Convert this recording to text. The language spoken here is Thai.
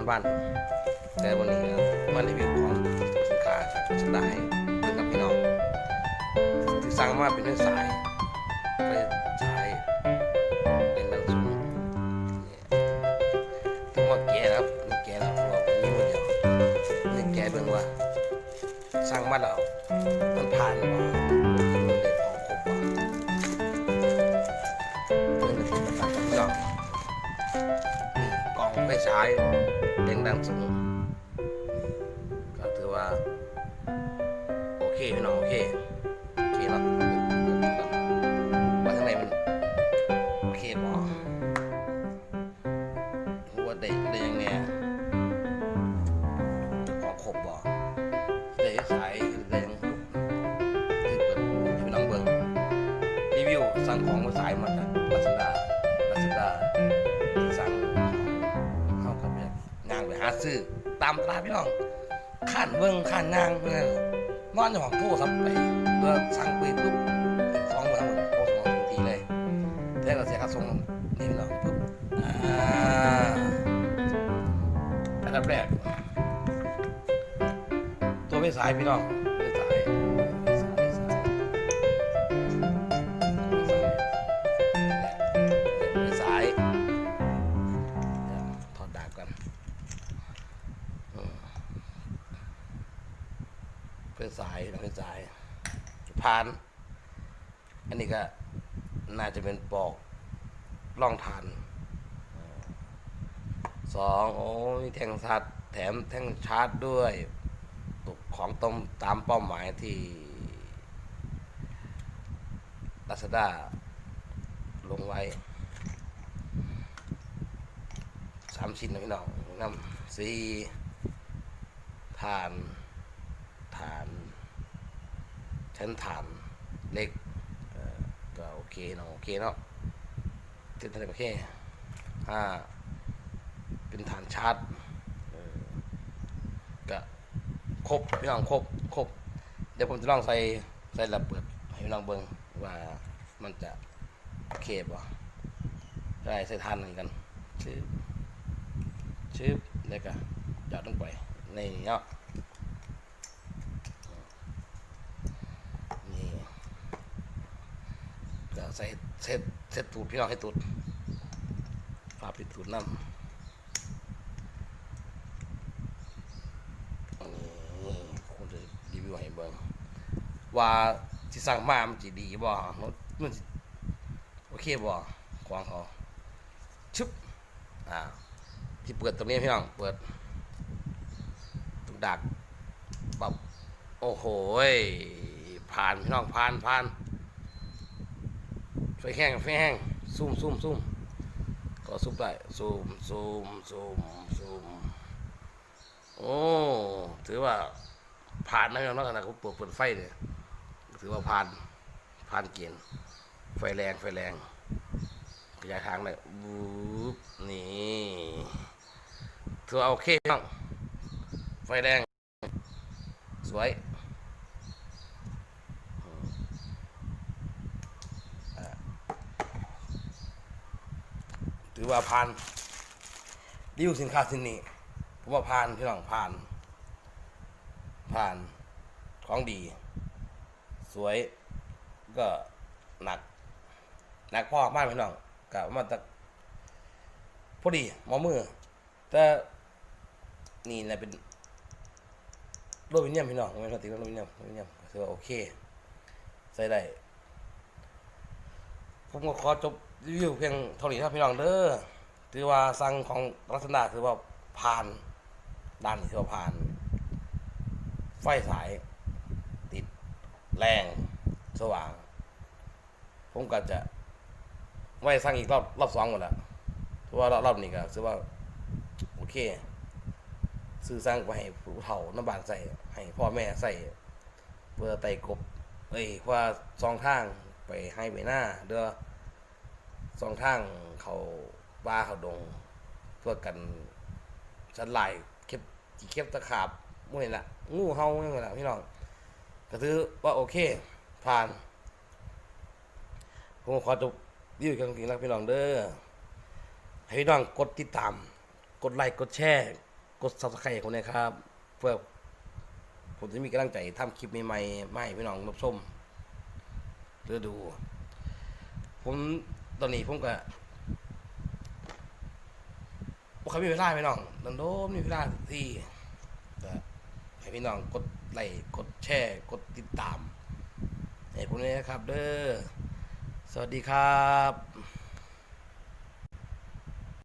านบ้านแต่วันนี้ก็มารีวิวของสินค้าจากสุดได้เพื่อนกับพี่น้องที่สั่งมาเป็นเรื่องสายไปสายเป็นดังสูงเนี่ยถึงว่าแก่แล้วครับแก่แล้วเพราะว่าผมมีคนเดียวนี่แก่เบิ่งว่าสั่งมาแล้วมันผ่านบ่มัน ไฟฉายเด้งดังสูงก็ถือว่า โอเคพี่น้องโอเคโอเคเนาะว่าข้างในมันโอเคบอว่าได้ได้ยังไงของครบบอได้สายได้ยังที่เปิดให้พี่น้องเบิ่งรีวิวสั่งของมาสายมาจากลาซาด้าลา ซื้อตามตลาดพี่น้องขันเบิ้งขันนางเพื่อนอนอยู่ห้องโทรศัพท์ไปเพื่อสั่งไปปุ๊บสองวันโทรสองทันทีเลยแล้วก็เสียค่าส่งนี่พี่น้องปุ๊บอันดับแรกตัวไม่สายพี่น้อง เพื่อสายเพื่อสายพาน อันนี้ก็น่าจะเป็นปอกล่องทานสองโอ้มีแท่งชาร์จแถมแท่งชาร์จด้วยตกของตรงตามเป้าหมายที่ Lazada ลงไว้สามชิ้นนะพี่น้องน้ำสีฐาน ฐาน ชั้นฐานเล็กก็โอเคเนาะโอเคเนาะเจ็ดเท่าไหร่โอเคห้าเป็นฐานชาร์จก็ครบพี่น้องครบครบเดี๋ยวผมจะลองใส่ใส่ระเบิดให้พี่น้องเบิ่งว่ามันจะโอเคบ่ได้ใส่ทานเหมือนกันชื่อชืบแล้วก็หยอดลงไปในเนาะนี่ก็ ใส่เซตเซตตูดพี่น้องให้ตูดฝาปิดตูดน้ำคุณจะรีวิวให้เบิ่งว่าที่สั่งมามันจะดีบ่มันมันโอเคบ่ของเขาชึบอ่าที่เปิดตรงนี้พี่น้องเปิดตุกดักปับโอ้โหผ่านพี่น้องผ่านผ่าน ไฟแห้งไฟแห้งซูมซูมซูมก็ซูมได้ซูมซูมซูมซูมโอ้ถือว่าผ่านนะพี่น้องนอกจากเขาเปิดเปิดไฟเนี่ยถือว่าผ่านผ่านเกณฑ์ไฟแรงไฟแรงขยายทางเลยบูบนี่ถือว่าโอเคบ้างไฟแดงสวยอืมอ่าถือ ว่าผ่านดิวสินค้าสินนี้ผมว่าผ่านพี่น้องผ่าน ผ่านของดี สวยก็หนัก หนักพ่อมากพี่น้องกับมาตะพอดีมอมือ แต่นี่แหละเป็นโรบินเนียมพี่น้องไม่ใช่ติโรบินเนียมโรบินเนียมก็ถือว่าโอเค ใส่ได้ผมก็ขอจบ รีวิวเพียงเท่านี้ครับพี่น้องเด้อถือว่าสั่งของรัตนาถือว่าผ่านด้านนี้ถือว่าผ่าน ไฟสาย ติดแรงสว่าง ผมก็จะไว้สั่งอีกรอบรอบสองหมดแล้วเพราะว่ารอบรอบนี้ก็ถือว่าโอเคซื้อสร้างไปให้ผู้เฒ่าน้ำบานใส่ให้พ่อแม่ใส่เพื่อไต่กบเอ้ยเพื่อสองทางไปให้ไปหน้าเด้อ สองทางเขาบ้าเขาดงเพื่อกันชันไหลเข็บจีเข็บตะขาบมุ่นี่แหละงูเห่าอย่เงี้ยแหละพี่น้องก็ถือว่าโอเค ผ่านผมขอจบรีวิวกันจริงๆแล้วพี่น้องเด้อให้พี่น้องกดติดตาม กดไลค์กดแชร์ กด subscribe คนนะครับ เพื่อผมจะมีกำลังใจทำคลิปใหม่ๆมาให้พี่น้องรับชมหรือดู ผม ตอนนี้ผมก็บ่เขามีเวลาไหมน้องดันโดมมีเวลาที่ก็ให้พี่น้องกดไลค์กดแชร์ กดติดตามให้ผมเลยนะครับ เด้อสวัสดีครับ